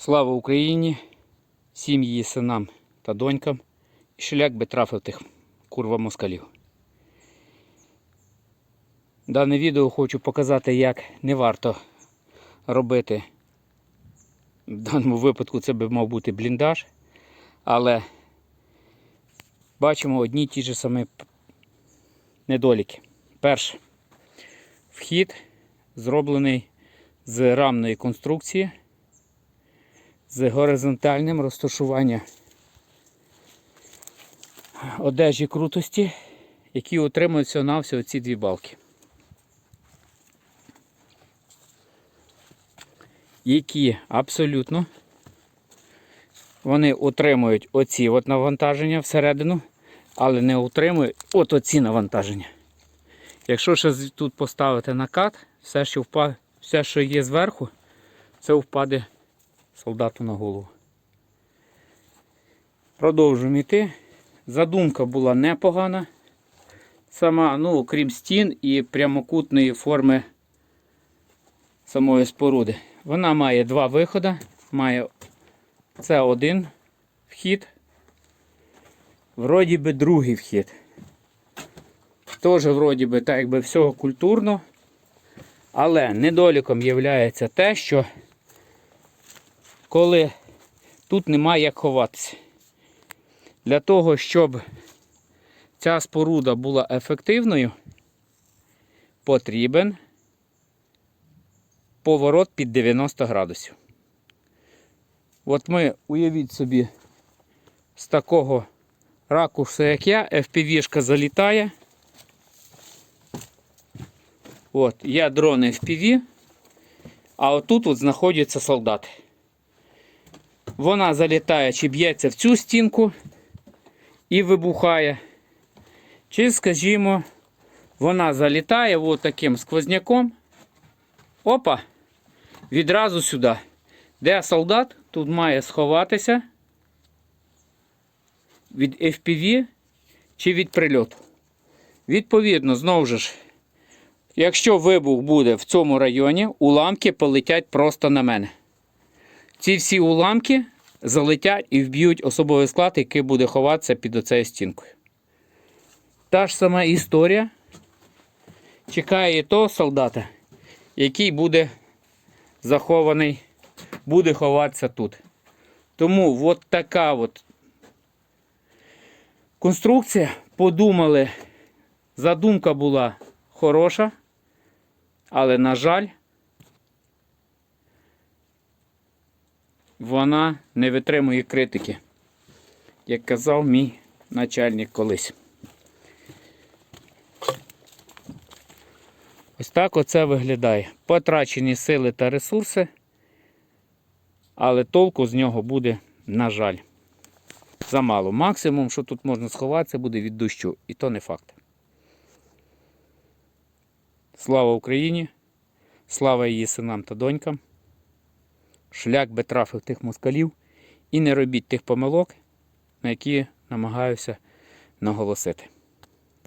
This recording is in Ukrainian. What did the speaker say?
Слава Україні, всім її синам та донькам. І шлях би трафив тих курва москалів. Дане відео хочу показати, як не варто робити. В даному випадку це би мав бути бліндаж. Але бачимо одні ті ж самі недоліки. Перше. Вхід зроблений з рамної конструкції з горизонтальним розташуванням одежі крутості, які отримуються на всього ці дві балки. Які абсолютно вони отримують оці от навантаження всередину, але не отримують от оці навантаження. Якщо ще тут поставити накат, все, що впа... все, що є зверху, це впаде солдату на голову. Продовжуємо йти. Задумка була непогана. Сама, ну, окрім стін і прямокутної форми самої споруди. Вона має два виходи. Має це один вхід. Вроді би другий вхід. Теж вроді би так якби всього культурно. Але недоліком є те, що коли тут немає як ховатися. Для того, щоб ця споруда була ефективною, потрібен поворот під 90 градусів. От ми, уявіть собі, з такого ракурсу, як я, FPV-шка залітає. От, я дрон FPV, а отут от знаходяться солдати. Вона залітає чи б'ється в цю стінку і вибухає. Чи, скажімо, вона залітає от таким сквозняком. Опа! Відразу сюди. Де солдат тут має сховатися від FPV чи від прильоту. Відповідно, знову ж, якщо вибух буде в цьому районі, уламки полетять просто на мене. Ці всі уламки залетять і вб'ють особовий склад, який буде ховатися під оцею стінкою. Та ж сама історія чекає того солдата, який буде захований, буде ховатися тут. Тому от така от конструкція. Подумали, задумка була хороша, але, на жаль, вона не витримує критики, як казав мій начальник колись. Ось так оце виглядає. Потрачені сили та ресурси, але толку з нього буде, на жаль, замало. Максимум, що тут можна сховатися, буде від дощу. І то не факт. Слава Україні! Слава її синам та донькам! Шлях би трафив тих москалів і не робіть тих помилок, на які намагаюся наголосити.